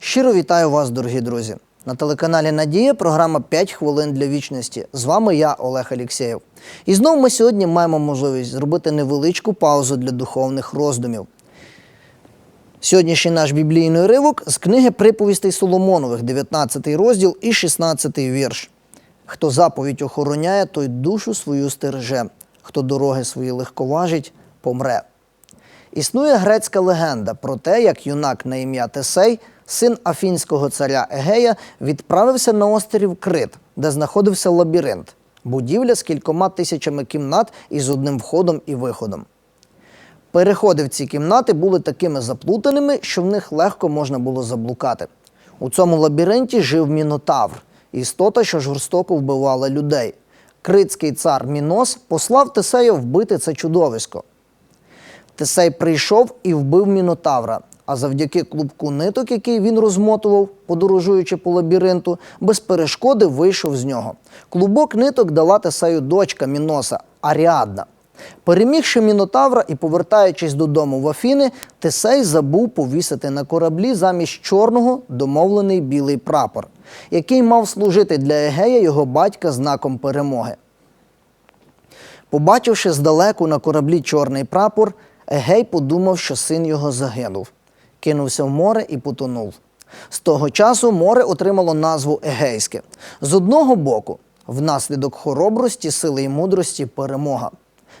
Щиро вітаю вас, дорогі друзі. На телеканалі Надія програма «5 хвилин для вічності. З вами я, Олег Алєксєєв. І знову ми сьогодні маємо можливість зробити невеличку паузу для духовних роздумів. Сьогоднішній наш біблійний ривок з книги приповістей Соломонових, 19 розділ і 16 вірш. Хто заповідь охороняє, той душу свою стереже, хто дороги свої легковажить, помре. Існує грецька легенда про те, як юнак на ім'я Тесей, син афінського царя Егея, відправився на острів Крит, де знаходився лабіринт, будівля з кількома тисячами кімнат і з одним входом і виходом. Переходи в ці кімнати були такими заплутаними, що в них легко можна було заблукати. У цьому лабіринті жив Мінотавр, істота, що жорстоко вбивала людей. Критський цар Мінос послав Тесея вбити це чудовисько. Тесей прийшов і вбив Мінотавра, а завдяки клубку ниток, який він розмотував, подорожуючи по лабіринту, без перешкоди вийшов з нього. Клубок ниток дала Тесею дочка Міноса Аріадна. Перемігши Мінотавра і повертаючись додому в Афіни, Тесей забув повісити на кораблі замість чорного домовлений білий прапор, який мав служити для Егея його батька знаком перемоги. Побачивши здалеку на кораблі чорний прапор, Егей подумав, що син його загинув. Кинувся в море і потонув. З того часу море отримало назву Егейське. З одного боку, внаслідок хоробрості, сили і мудрості перемога.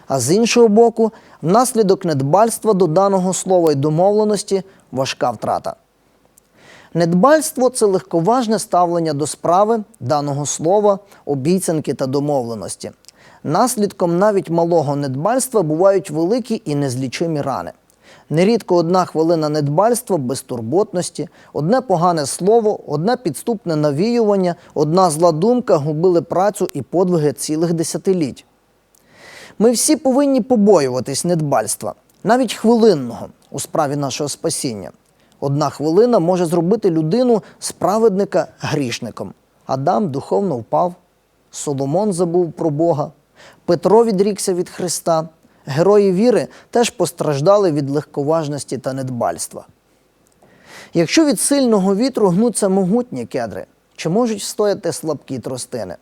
А з іншого боку, внаслідок недбальства до даного слова й домовленості важка втрата. Недбальство це легковажне ставлення до справи, даного слова, обіцянки та домовленості. Наслідком навіть малого недбальства бувають великі і незлічимі рани. Нерідко одна хвилина недбальства безтурботності, одне погане слово, одне підступне навіювання, одна зла думка губили працю і подвиги цілих десятиліть. Ми всі повинні побоюватись недбальства, навіть хвилинного у справі нашого спасіння. Одна хвилина може зробити людину справедника грішником. Адам духовно впав, Соломон забув про Бога, Петро відрікся від Христа. Герої віри теж постраждали від легковажності та недбальства. Якщо від сильного вітру гнуться могутні кедри, чи можуть стояти слабкі тростини?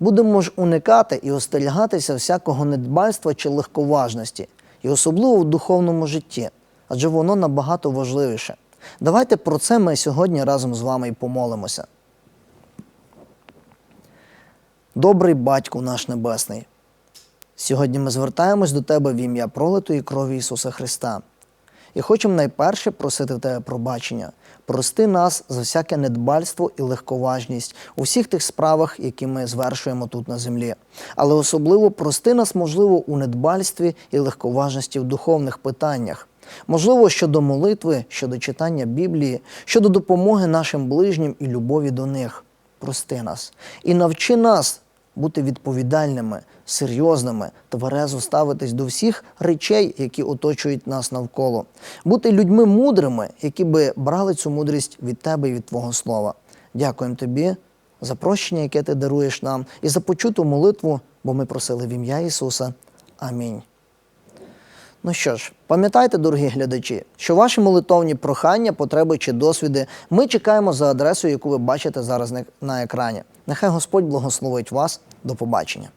Будемо ж уникати і остерігатися всякого недбальства чи легковажності, і особливо в духовному житті, адже воно набагато важливіше. Давайте про це ми сьогодні разом з вами і помолимося. Добрий батьку наш Небесний. Сьогодні ми звертаємось до Тебе в ім'я пролитої крові Ісуса Христа. І хочемо найперше просити в Тебе пробачення. Прости нас за всяке недбальство і легковажність у всіх тих справах, які ми звершуємо тут на землі. Але особливо прости нас, можливо, у недбальстві і легковажності в духовних питаннях. Можливо, щодо молитви, щодо читання Біблії, щодо допомоги нашим ближнім і любові до них. Прости нас і навчи нас бути відповідальними, серйозними, тверезо ставитись до всіх речей, які оточують нас навколо, бути людьми мудрими, які би брали цю мудрість від тебе і від Твого слова. Дякуємо тобі за прощення, яке ти даруєш нам, і за почуту молитву, бо ми просили в ім'я Ісуса. Амінь. Ну що ж, пам'ятайте, дорогі глядачі, що ваші молитовні прохання, потреби чи досвіди ми чекаємо за адресою, яку ви бачите зараз на екрані. Нехай Господь благословить вас. До побачення.